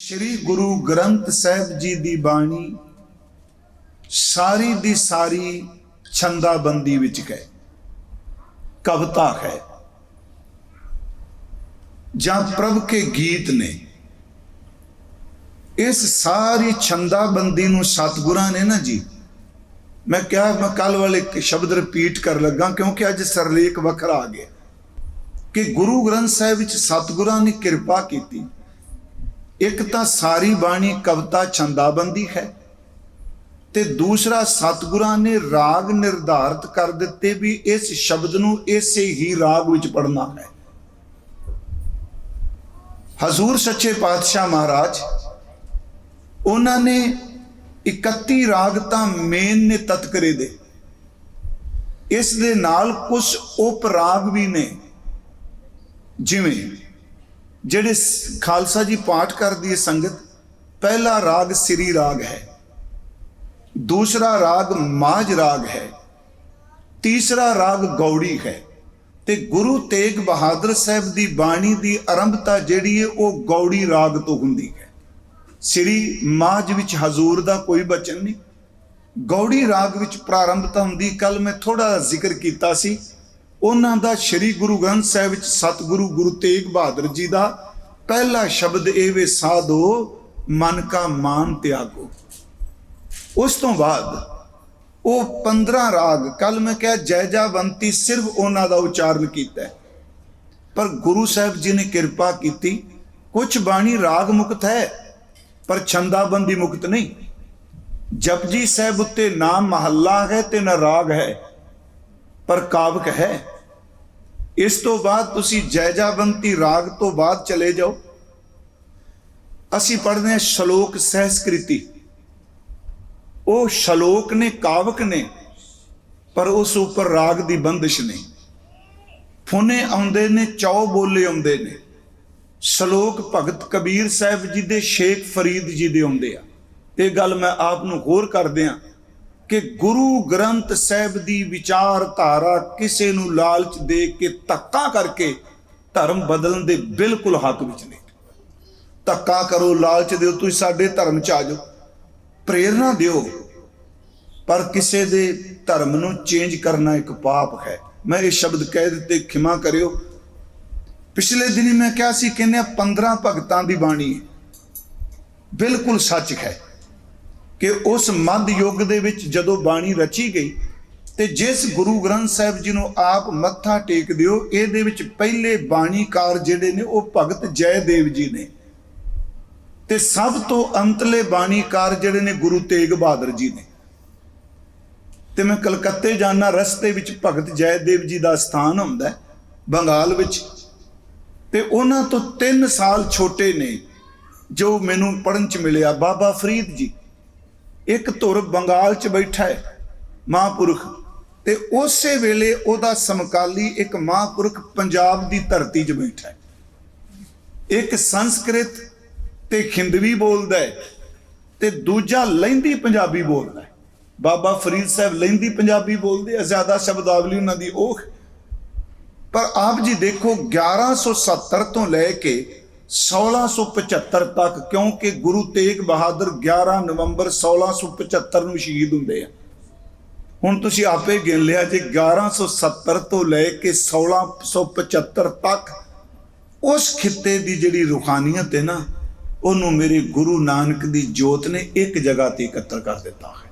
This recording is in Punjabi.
ਸ੍ਰੀ ਗੁਰੂ ਗ੍ਰੰਥ ਸਾਹਿਬ ਜੀ ਦੀ ਬਾਣੀ ਸਾਰੀ ਦੀ ਸਾਰੀ ਛੰਦਾਬੰਦੀ ਵਿੱਚ ਹੈ ਕਵਿਤਾ ਹੈ। ਜਾਂ ਪ੍ਰਭ ਕੇ ਗੀਤ ਨੇ। ਇਸ ਸਾਰੀ ਛੰਦਾਬੰਦੀ ਨੂੰ ਸਤਿਗੁਰਾਂ ਨੇ ਨਾ ਜੀ, ਮੈਂ ਕਿਹਾ, ਮੈਂ ਕੱਲ ਵਾਲੇ ਸ਼ਬਦ ਰਿਪੀਟ ਕਰ ਲੱਗਾ, ਕਿਉਂਕਿ ਅੱਜ ਸਰਲੇਖ ਵੱਖਰਾ ਆ ਗਿਆ। ਕਿ ਗੁਰੂ ਗ੍ਰੰਥ ਸਾਹਿਬ ਵਿੱਚ ਸਤਿਗੁਰਾਂ ਨੇ ਕਿਰਪਾ ਕੀਤੀ। ਇੱਕ ਤਾਂ ਸਾਰੀ ਬਾਣੀ ਕਵਿਤਾ ਛੰਦਾਬੰਦੀ ਹੈ ਤੇ ਦੂਸਰਾ ਸਤਿਗੁਰਾਂ ਨੇ ਰਾਗ ਨਿਰਧਾਰਤ ਕਰ ਦਿੱਤੇ ਵੀ ਇਸ ਸ਼ਬਦ ਨੂੰ ਇਸੇ ਹੀ ਰਾਗ ਵਿੱਚ ਪੜਨਾ ਹੈ। ਹਜ਼ੂਰ ਸੱਚੇ ਪਾਤਸ਼ਾਹ ਮਹਾਰਾਜ, ਉਹਨਾਂ ਨੇ 31 ਰਾਗ ਤਾਂ ਮੇਨ ਨੇ ਤਤਕਰੇ ਦੇ। ਇਸ ਦੇ ਨਾਲ ਕੁਝ ਉਪ ਰਾਗ ਵੀ ਨੇ। ਜਿਵੇਂ ਜਿਹੜੇ ਖਾਲਸਾ ਜੀ ਪਾਠ ਕਰਦੀ ਹੈ ਸੰਗਤ, ਪਹਿਲਾ ਰਾਗ ਸ੍ਰੀ ਰਾਗ ਹੈ। ਦੂਸਰਾ ਰਾਗ ਮਾਝ ਰਾਗ ਹੈ। ਤੀਸਰਾ ਰਾਗ ਗੌੜੀ ਹੈ। ਤੇ ਗੁਰੂ ਤੇਗ ਬਹਾਦਰ ਸਾਹਿਬ ਦੀ ਬਾਣੀ ਦੀ ਆਰੰਭਤਾ ਜਿਹੜੀ ਹੈ, ਉਹ ਗੌੜੀ ਰਾਗ ਤੋਂ ਹੁੰਦੀ ਹੈ। ਸ੍ਰੀ ਮਾਝ ਵਿੱਚ ਹਜ਼ੂਰ ਦਾ ਕੋਈ ਬਚਨ ਨਹੀਂ। ਗੌੜੀ ਰਾਗ ਵਿੱਚ ਪ੍ਰਾਰੰਭਤਾ ਹੁੰਦੀ ਕੱਲ ਮੈਂ ਥੋੜਾ ਜ਼ਿਕਰ ਕੀਤਾ ਸੀ। ਉਹਨਾਂ ਦਾ ਸ੍ਰੀ ਗੁਰੂ ਗ੍ਰੰਥ ਸਾਹਿਬ ਵਿੱਚ ਸਤਿਗੁਰੂ ਗੁਰੂ ਤੇਗ ਬਹਾਦਰ ਜੀ ਦਾ ਪਹਿਲਾ ਸ਼ਬਦ ਇਹ ਵੇ ਸਾਧੋ, ਮਨ ਕਾ ਮਾਨ ਤਿਆਗੋ। ਉਸ ਤੋਂ ਬਾਅਦ ਉਹ 15 ਰਾਗ, ਕੱਲ ਮੈਂ ਕਿਹਾ ਜੈਜਾਵੰਤੀ ਸਿਰਫ ਉਹਨਾਂ ਦਾ ਉਚਾਰਨ ਕੀਤਾ ਪਰ ਗੁਰੂ ਸਾਹਿਬ ਜੀ ਨੇ ਕਿਰਪਾ ਕੀਤੀ ਕੁਝ ਬਾਣੀ ਰਾਗ ਮੁਕਤ ਹੈ, ਪਰ ਛੰਦਾਬੰਦੀ ਮੁਕਤ ਨਹੀਂ। ਜਪਜੀ ਸਾਹਿਬ ਉੱਤੇ ਨਾ ਮਹੱਲਾ ਹੈ ਤੇ ਨਾ ਰਾਗ ਹੈ ਪਰ ਕਾਵਕ ਹੈ। ਇਸ ਤੋਂ ਬਾਅਦ ਤੁਸੀਂ ਜੈਜਾਵੰਤੀ ਰਾਗ ਤੋਂ ਬਾਅਦ ਚਲੇ ਜਾਓ। ਅਸੀਂ ਪੜ੍ਹਦੇ ਹਾਂ ਸ਼ਲੋਕ ਸਹਿਸਕ੍ਰਿਤੀ। ਉਹ ਸ਼ਲੋਕ ਨੇ, ਕਾਵਕ ਨੇ, ਪਰ ਉਸ ਉੱਪਰ ਰਾਗ ਦੀ ਬੰਦਿਸ਼ ਨਹੀਂ। ਫੁਨੇ ਆਉਂਦੇ ਨੇ ਚੌ ਬੋਲੇ ਆਉਂਦੇ ਨੇ। ਸ਼ਲੋਕ ਭਗਤ ਕਬੀਰ ਸਾਹਿਬ ਜੀ ਦੇ ਸ਼ੇਖ ਫਰੀਦ ਜੀ ਦੇ ਆਉਂਦੇ ਆ। ਇਹ ਗੱਲ ਮੈਂ ਆਪ ਨੂੰ ਹੋਰ ਕਰਦਿਆਂ ਕਿ ਗੁਰੂ ਗ੍ਰੰਥ ਸਾਹਿਬ ਦੀ ਵਿਚਾਰਧਾਰਾ ਕਿਸੇ ਨੂੰ ਲਾਲਚ ਦੇ ਕੇ ਧੱਕਾ ਕਰਕੇ ਧਰਮ ਬਦਲਣ ਦੇ ਬਿਲਕੁਲ ਹੱਕ ਵਿੱਚ ਨਹੀਂ। ਧੱਕਾ ਕਰੋ, ਲਾਲਚ ਦਿਓ, ਤੁਸੀਂ ਸਾਡੇ ਧਰਮ ਚ ਆ ਜਾਓ, ਪ੍ਰੇਰਣਾ ਦਿਓ। ਪਰ ਕਿਸੇ ਦੇ ਧਰਮ ਨੂੰ ਚੇਂਜ ਕਰਨਾ ਇੱਕ ਪਾਪ ਹੈ। ਮੈਂ ਇਹ ਸ਼ਬਦ ਕਹਿ ਦਿੱਤੇ, ਖਿਮਾ ਕਰਿਓ। ਪਿਛਲੇ ਦਿਨੀ ਮੈਂ ਕਿਹਾ ਸੀ, ਕਹਿੰਦੇ 15 ਭਗਤਾਂ ਦੀ ਬਾਣੀ ਬਿਲਕੁਲ ਸੱਚ ਹੈ। ਕਿ ਉਸ ਮੱਧ ਯੁੱਗ ਦੇ ਵਿੱਚ ਜਦੋਂ ਬਾਣੀ ਰਚੀ ਗਈ ਤੇ ਜਿਸ ਗੁਰੂ ਗ੍ਰੰਥ ਸਾਹਿਬ ਜੀ ਨੂੰ ਆਪ ਮੱਥਾ ਟੇਕ ਦਿਓ, ਇਹਦੇ ਵਿੱਚ ਪਹਿਲੇ ਬਾਣੀਕਾਰ ਜਿਹੜੇ ਨੇ ਉਹ ਭਗਤ ਜੈਦੇਵ ਜੀ ਨੇ। ਤੇ ਸਭ ਤੋਂ ਅੰਤਲੇ ਬਾਣੀਕਾਰ ਜਿਹੜੇ ਨੇ ਗੁਰੂ ਤੇਗ ਬਹਾਦਰ ਜੀ ਨੇ। ਤੇ ਮੈਂ ਕਲਕੱਤੇ ਜਾਣਾ, ਰਸਤੇ ਵਿੱਚ ਭਗਤ ਜੈਦੇਵ ਜੀ ਦਾ ਸਥਾਨ ਹੁੰਦਾ, ਬੰਗਾਲ ਵਿੱਚ। ਤੇ ਉਹਨਾਂ ਤੋਂ 3 ਸਾਲ ਛੋਟੇ ਨੇ, ਜੋ ਮੈਨੂੰ ਪੜਨ ਚ ਮਿਲਿਆ, ਬਾਬਾ ਫਰੀਦ ਜੀ। ਇੱਕ ਧੁਰ ਬੰਗਾਲ ਚ ਬੈਠਾ ਹੈ, ਮਹਾਂਪੁਰਖ। ਤੇ ਉਸੇ ਵੇਲੇ ਉਹਦਾ ਸਮਕਾਲੀ ਇੱਕ ਮਹਾਂਪੁਰਖ ਪੰਜਾਬ ਦੀ ਧਰਤੀ 'ਚ ਬੈਠਾ ਹੈ। ਇੱਕ ਸੰਸਕ੍ਰਿਤ ਤੇ ਖਿੰਦਵੀ ਬੋਲਦਾ ਹੈ ਤੇ ਦੂਜਾ ਲਹਿੰਦੀ ਪੰਜਾਬੀ ਬੋਲਦਾ ਹੈ। ਬਾਬਾ ਫਰੀਦ ਸਾਹਿਬ ਲਹਿੰਦੀ ਪੰਜਾਬੀ ਬੋਲਦੇ ਆ, ਜ਼ਿਆਦਾ ਸ਼ਬਦਾਵਲੀ ਉਹਨਾਂ ਦੀ ਉਹ ਪਰ ਆਪ ਜੀ ਦੇਖੋ 1170 ਤੋਂ ਲੈ ਕੇ 1675 ਤੱਕ, ਕਿਉਂਕਿ ਗੁਰੂ ਤੇਗ ਬਹਾਦਰ 11 ਨਵੰਬਰ 1675 ਨੂੰ ਸ਼ਹੀਦ ਹੁੰਦੇ ਆ। ਹੁਣ ਤੁਸੀਂ ਆਪੇ ਗਿਣ ਲਿਆ ਜੇ 1170 ਤੋਂ ਲੈ ਕੇ 1675 ਤੱਕ, ਉਸ ਖਿੱਤੇ ਦੀ ਜਿਹੜੀ ਰੂਹਾਨੀਅਤ ਹੈ ਨਾ, ਉਹਨੂੰ ਮੇਰੇ ਗੁਰੂ ਨਾਨਕ ਦੀ ਜੋਤ ਨੇ ਇੱਕ ਜਗ੍ਹਾ ਤੇ ਇਕੱਤਰ ਕਰ ਦਿੱਤਾ ਹੈ।